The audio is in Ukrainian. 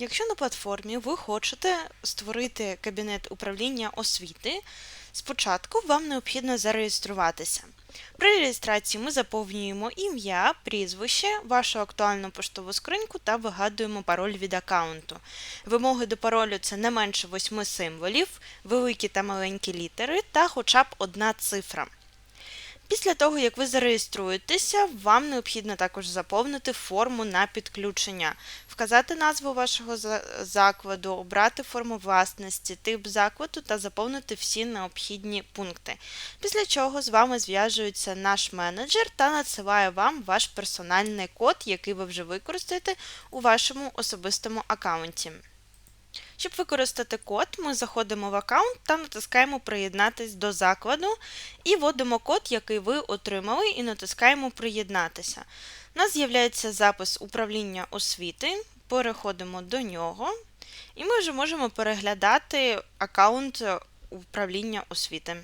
Якщо на платформі ви хочете створити кабінет управління освіти, спочатку вам необхідно зареєструватися. При реєстрації ми заповнюємо ім'я, прізвище, вашу актуальну поштову скриньку та вигадуємо пароль від аккаунту. Вимоги до паролю це не менше 8 символів, великі та маленькі літери та хоча б одна цифра. Після того, як ви зареєструєтеся, вам необхідно також заповнити форму на підключення, вказати назву вашого закладу, обрати форму власності, тип закладу та заповнити всі необхідні пункти. Після чого з вами зв'яжується наш менеджер та надсилає вам ваш персональний код, який ви вже використаєте у вашому особистому аккаунті. Щоб використати код, ми заходимо в аккаунт та натискаємо Приєднатись до закладу і вводимо код, який ви отримали, і натискаємо Приєднатися. У нас з'являється запис управління освіти, переходимо до нього, і ми вже можемо переглядати аккаунт управління освіти.